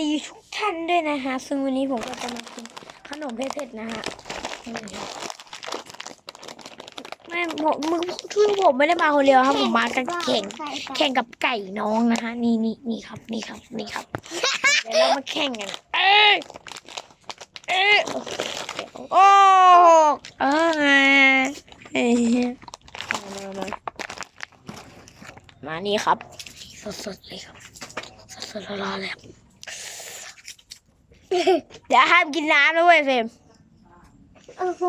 ดีทุกท่านด้วยนะฮะ ซึ่งวันนี้ผมก็จะมากินขนมเผ็ดๆนะฮะนี่ครับไม่ผมมึงคือผมไม่ได้มาคนเดียวครับผมมากันแข่งแข่งกับไก่น้องนะฮะ นี่นี่นี่ครับ นี่ครับ นี่ครับ เดี๋ยวเรามาแข่งกัน เอ้ยเอ้ยโอ้เออไงเอ้ยมามามามานี่ครับ สดๆเลยครับ สดๆร้อนๆเลย ครับเดี๋ยวห้ามกินน้ำนะเว้ยเฟรมโอ้โห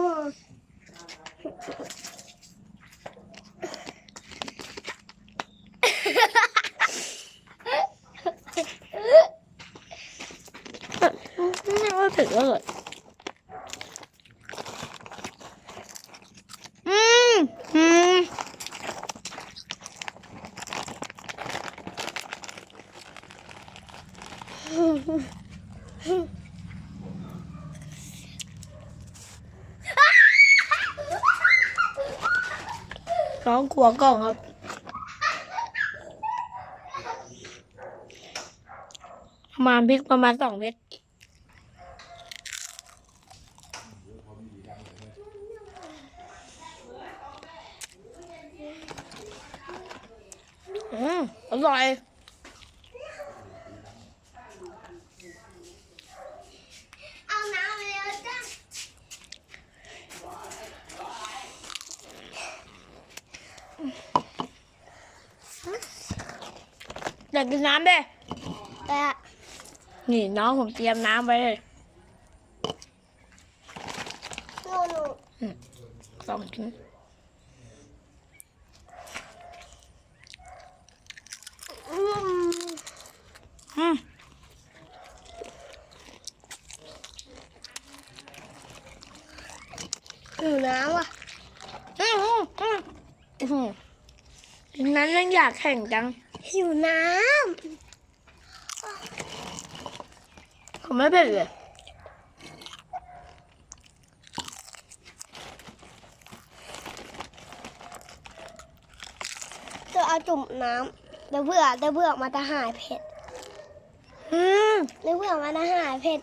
ไม่รู้สึกว่าเลยอืมอืม ร้องกลัวกล่องครับ ประมาณพริกประมาณสองเม็ดอืมอร่อย เอาน้ำไปแล้วจ้ะ อยากกินน้ำเด้แต่นี่น้องผมเตรียมน้ำไว้เลยหนูหนูสองชิ้นอืมอืมหิวน้ำว่ะอืมอืมอืมอืมนั้นยังอยากแข่งจัง หิวน้ผมไม่เผ็ดเลยำจะเอาจุ่มน้ำเดี๋ยวเพื่อเดี๋ยวเพื่อมาจะหายเผ็ดอืมเดี๋ยวเพื่อมาจะหายเผ็ด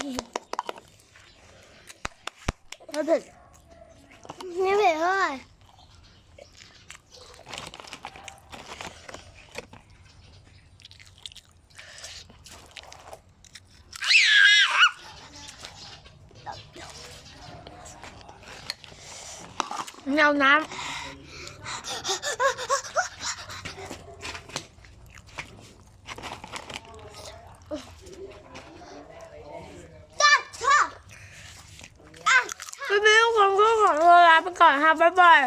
ไม่เผ็ดไม่เผ็ดเท่าไหร่ ไม่เอาน้ จ้าชอบอะำพี่มิ้วผมก็ขอตัวลาไป ก่อนครับบ๊ายบาย